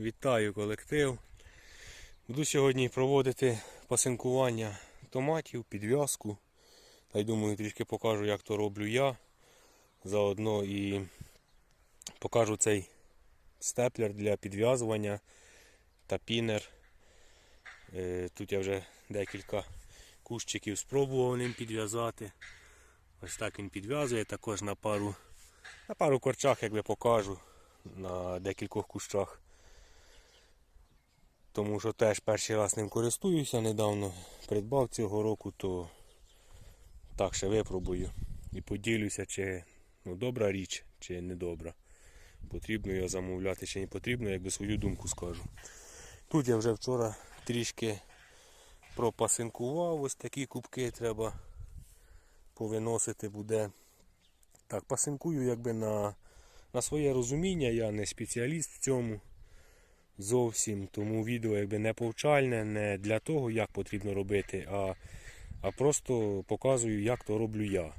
Вітаю колектив. Буду сьогодні проводити пасинкування томатів, підв'язку. Та й думаю, трішки покажу, як то роблю я. Заодно і покажу цей степлер для підв'язування та пінер. Е, Тут я вже декілька кущиків спробував ним підв'язати. Ось так він підв'язує, також на пару, на пару корчах, як би покажу, на декількох кущах. Тому що теж перший раз ним користуюся, недавно придбав цього року, то так ще випробую і поділюся, чи ну, добра річ, чи не добра. Потрібно його замовляти чи не потрібно, якби свою думку скажу. Тут я вже вчора трішки пропасинкував, ось такі кубки треба повиносити буде. Так, пасинкую якби на, на своє розуміння, я не спеціаліст в цьому зовсім, тому відео якби не повчальне, не для того, як потрібно робити, а, а просто показую, як то роблю я.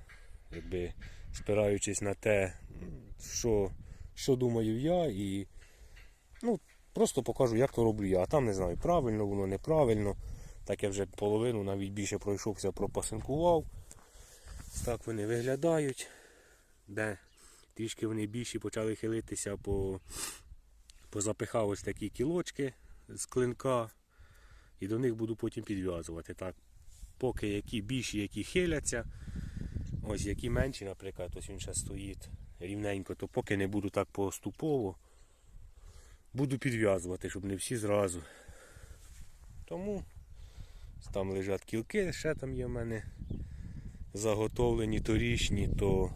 Якби спираючись на те, що, що думаю я, і ну, просто покажу, як то роблю я. А там не знаю, правильно воно, неправильно. Так я вже половину, навіть більше пройшовся, пропасинкував. Так вони виглядають. Де трішки вони більші почали хилитися по позапихав ось такі кілочки з клинка і до них буду потім підв'язувати. Так, Поки які більші, які хиляться, ось які менші, наприклад, ось він ще стоїть рівненько, то поки не буду так поступово, буду підв'язувати, щоб не всі зразу. Тому там лежать кілки, ще там є в мене заготовлені торічні, то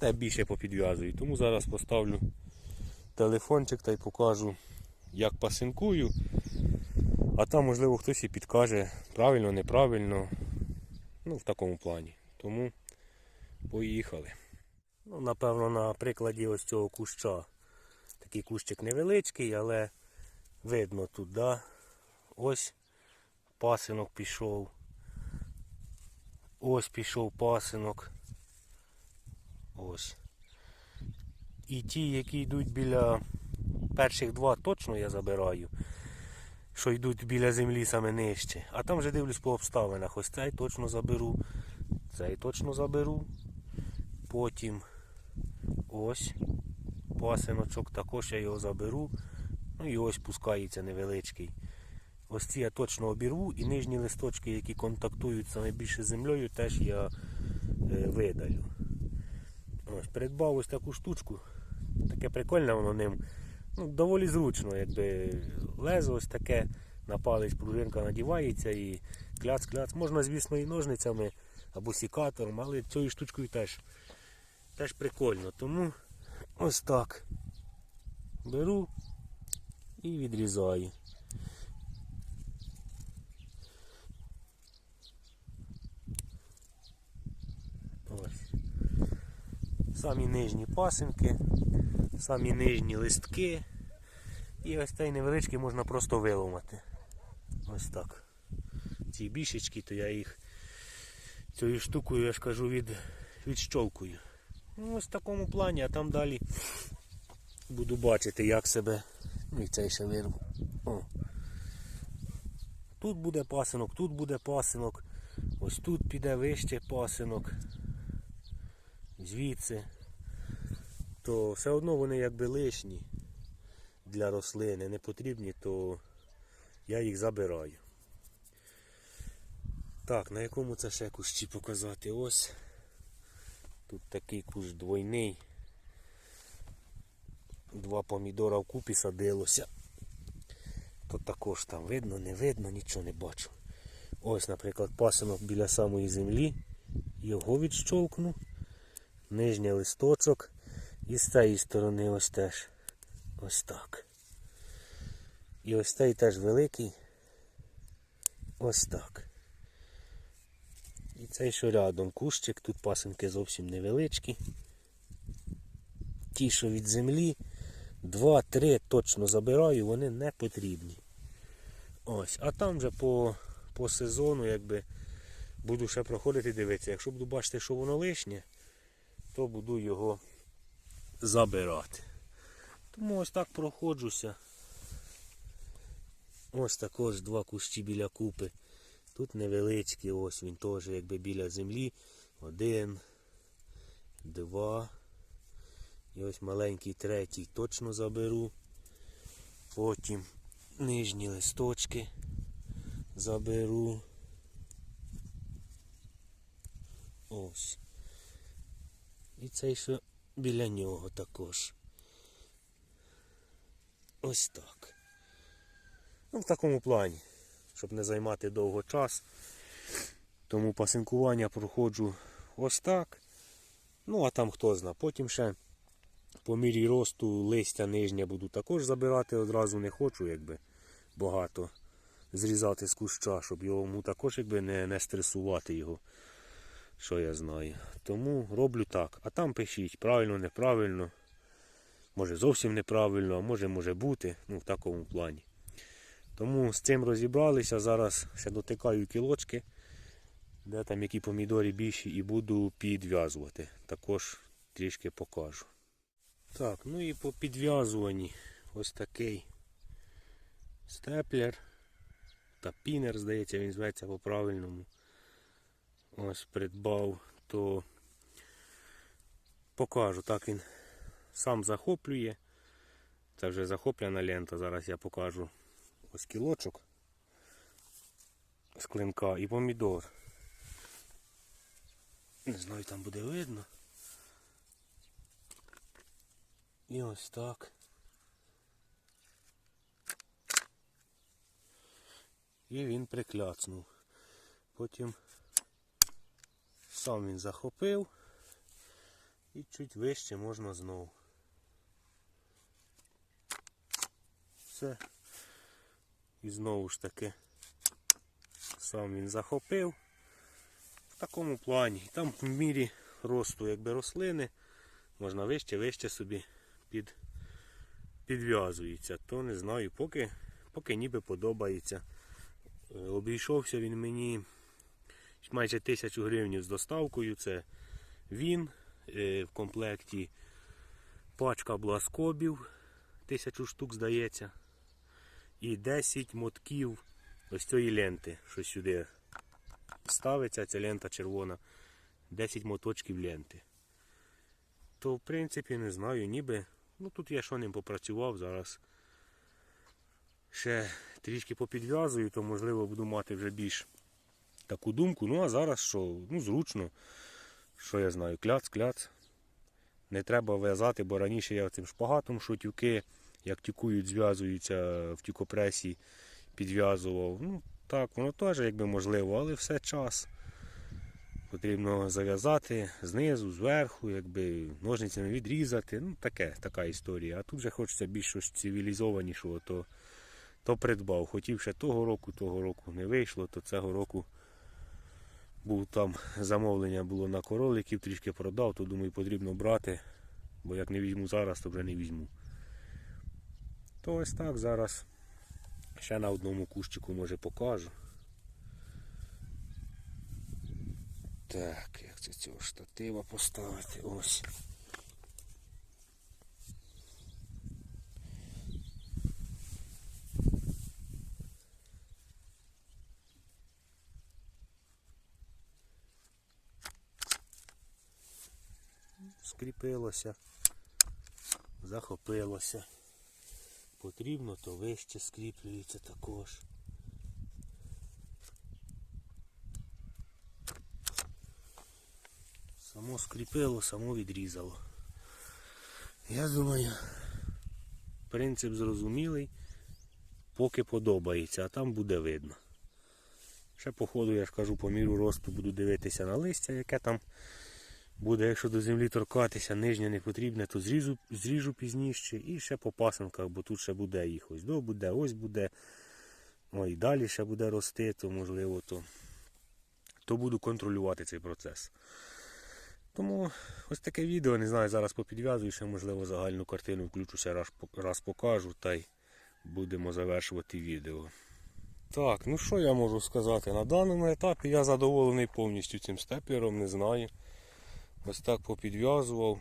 те більше попідв'язую. Тому зараз поставлю телефончик та й покажу, як пасинкую. А там, можливо, хтось і підкаже правильно, неправильно. Ну, в такому плані. Тому поїхали. Ну, напевно, на прикладі ось цього куща. Такий кущик невеличкий, але видно тут, да? ось пасинок пішов. Ось пішов пасинок. Ось. І ті, які йдуть біля перших два, точно я забираю. Що йдуть біля землі саме нижче. А там вже дивлюсь по обставинах. Ось цей точно заберу. Цей точно заберу. Потім ось пасиночок, також я його заберу. Ну і ось пускається невеличкий. Ось ці я точно обірву і нижні листочки, які контактують саме більше з землею, теж я е, видалю. Ось, Придбав ось таку штучку. Таке прикольне воно ним. Ну, Доволі зручно, якби лезо ось таке, на палець пружинка надівається і кляц-кляц. Можна, звісно, і ножницями або сікатором, але цією штучкою теж, теж прикольно. Тому ось так беру і відрізаю. Ось. Самі нижні пасинки, самі нижні листки. І ось цей невеличкий можна просто виломати. Ось так. Ці бішечки, то я їх цією штукою, я ж кажу, від, відщолкую. Ну, ось в такому плані, а там далі буду бачити, як себе. Ну і цей ще вирву. О. Тут буде пасинок, тут буде пасинок. Ось тут піде вище пасинок. Звідси. То все одно вони якби лишні для рослини, не потрібні, то я їх забираю. Так, на якому це ще кущі показати? Ось. Тут такий кущ двойний. Два помідора вкупі садилося. То також там видно, не видно, нічого не бачу. Ось, наприклад, пасинок біля самої землі. Його відщолкну. Нижній листочок. І з цієї сторони ось теж. Ось так. І ось цей теж великий. Ось так. І цей що рядом кущик, тут пасинки зовсім невеличкі. Ті, що від землі, два-три точно забираю, вони не потрібні. Ось, а там вже по, по сезону якби буду ще проходити дивитися. Якщо буду бачити, що воно лишнє, то буду його забирати. Тому ось так проходжуся. Ось також два кущі біля купи. Тут невеличкий, ось він теж якби біля землі. Один, два. І ось маленький третій точно заберу. Потім нижні листочки заберу. Ось. І цей що біля нього також. Ось так. Ну, в такому плані, щоб не займати довго час. Тому пасинкування проходжу ось так. Ну, а там хто зна. Потім ще по мірі росту листя нижнє буду також забирати, одразу не хочу, якби багато зрізати з куща, щоб йому також якби не, не стресувати його. Що я знаю. Тому роблю так. А там пишіть, правильно, неправильно. Може зовсім неправильно, а може може бути. Ну, в такому плані. Тому з цим розібралися. Зараз ще дотикаю кілочки, де там які помідори більші, і буду підв'язувати. Також трішки покажу. Так, ну і по підв'язуванні ось такий степлер та пінер, здається, він зветься по-правильному. Ось придбав, то покажу. Так він сам захоплює. Це вже захоплена лента. Зараз я покажу ось кілочок з клинка і помідор. Не знаю, там буде видно. І ось так. І він прикляцнув. Потім сам він захопив і чуть вище можна знову. Все. І знову ж таки сам він захопив в такому плані. Там в мірі росту якби рослини можна вище, вище собі під, підв'язується. То не знаю, поки, поки ніби подобається. Е, Обійшовся він мені майже тисячу гривень з доставкою. Це він е, в комплекті. Пачка була скобів, тисячу штук здається. І 10 мотків ось цієї ленти, що сюди ставиться, ця лента червона. 10 моточків ленти. То в принципі не знаю, ніби. Ну тут я що ним попрацював зараз. Ще трішки попідв'язую, то можливо буду мати вже більш таку думку. Ну а зараз що, ну зручно, що я знаю, кляц-кляц. Не треба в'язати, бо раніше я цим шпагатом, що тюки, як тюкують, зв'язуються в тюкопресі, підв'язував. Ну так, воно теж якби можливо, але все час. Потрібно зав'язати знизу, зверху, якби ножницями відрізати. Ну, таке, така історія. А тут же хочеться більш щось цивілізованішого, то, то придбав. Хотів ще того року, того року не вийшло, то цього року був там замовлення було на короликів, трішки продав, то думаю, потрібно брати, бо як не візьму зараз, то вже не візьму. То ось так зараз ще на одному кущику може покажу. Так, як це цього штатива поставити? Ось. Скріпилося, захопилося. Потрібно, то вище скріплюється також. Само скріпило, само відрізало. Я думаю, принцип зрозумілий, поки подобається, а там буде видно. Ще по ходу, я ж кажу, по міру росту буду дивитися на листя, яке там буде, якщо до землі торкатися, нижнє не потрібне, то зріжу, зріжу пізніше і ще по пасинках, бо тут ще буде їх ось до буде, ось буде. Ой, далі ще буде рости, то можливо, то, то буду контролювати цей процес. Тому ось таке відео, не знаю, зараз попідв'язую, ще можливо загальну картину включуся, раз, раз покажу та й будемо завершувати відео. Так, ну що я можу сказати? На даному етапі я задоволений повністю цим степлером, не знаю. Ось так попідв'язував.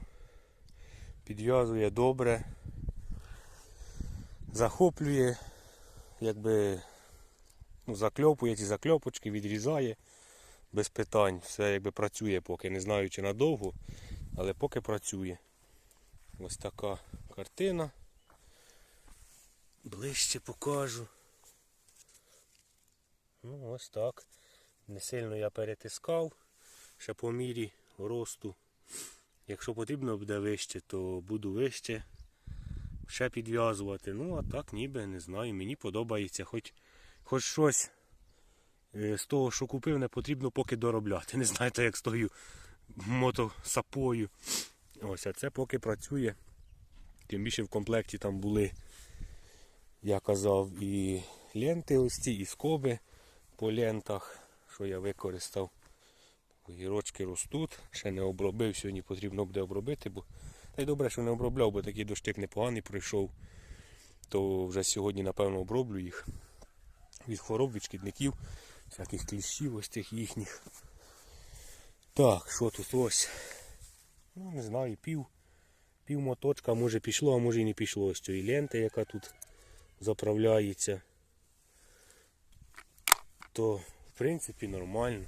Підв'язує добре. Захоплює. якби ну, закльопує ці закльопочки, відрізає без питань. Все якби працює поки. Не знаю чи надовго, але поки працює. Ось така картина. Ближче покажу. Ну, ось так. Не сильно я перетискав. Ще по мірі росту. Якщо потрібно буде вище, то буду вище ще підв'язувати. Ну, а так ніби не знаю. Мені подобається. Хоч, хоч щось е, з того, що купив, не потрібно поки доробляти. Не знаєте, як з тою мотосапою. Ось, а це поки працює. Тим більше в комплекті там були, я казав, і ленти ось ці, і скоби по лентах, що я використав. Огірочки ростуть, ще не обробив, сьогодні потрібно буде обробити, бо та й добре, що не обробляв, бо такий дощик непоганий пройшов. То вже сьогодні, напевно, оброблю їх від хвороб, від шкідників, всяких кліщів ось цих їхніх. Так, що тут ось? Ну, не знаю, пів, пів моточка, може пішло, а може і не пішло з цієї ленти, яка тут заправляється. То, в принципі, нормально.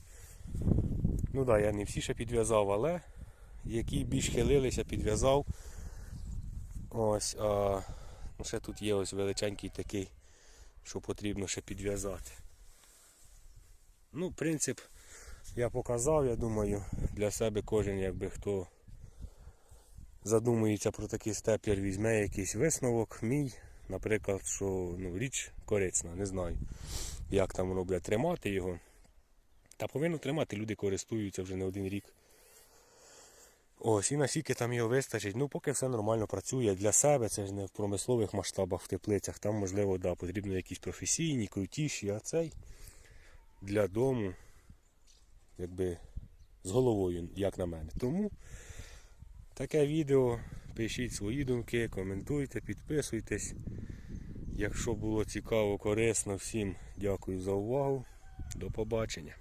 Ну так, да, я не всі ще підв'язав, але які більш хилилися, підв'язав. Ось, а ну, ще тут є ось величенький такий, що потрібно ще підв'язати. Ну, принцип я показав, я думаю, для себе кожен, якби хто задумується про такий степлер, візьме якийсь висновок, мій, наприклад, що ну, річ корисна, не знаю, як там воно буде тримати його. Та повинно тримати, люди користуються вже не один рік. Ось, і наскільки там його вистачить, ну поки все нормально працює для себе, це ж не в промислових масштабах в теплицях. Там, можливо, да, потрібно якісь професійні, крутіші, а цей для дому, якби з головою, як на мене. Тому таке відео, пишіть свої думки, коментуйте, підписуйтесь. Якщо було цікаво, корисно, всім дякую за увагу. До побачення.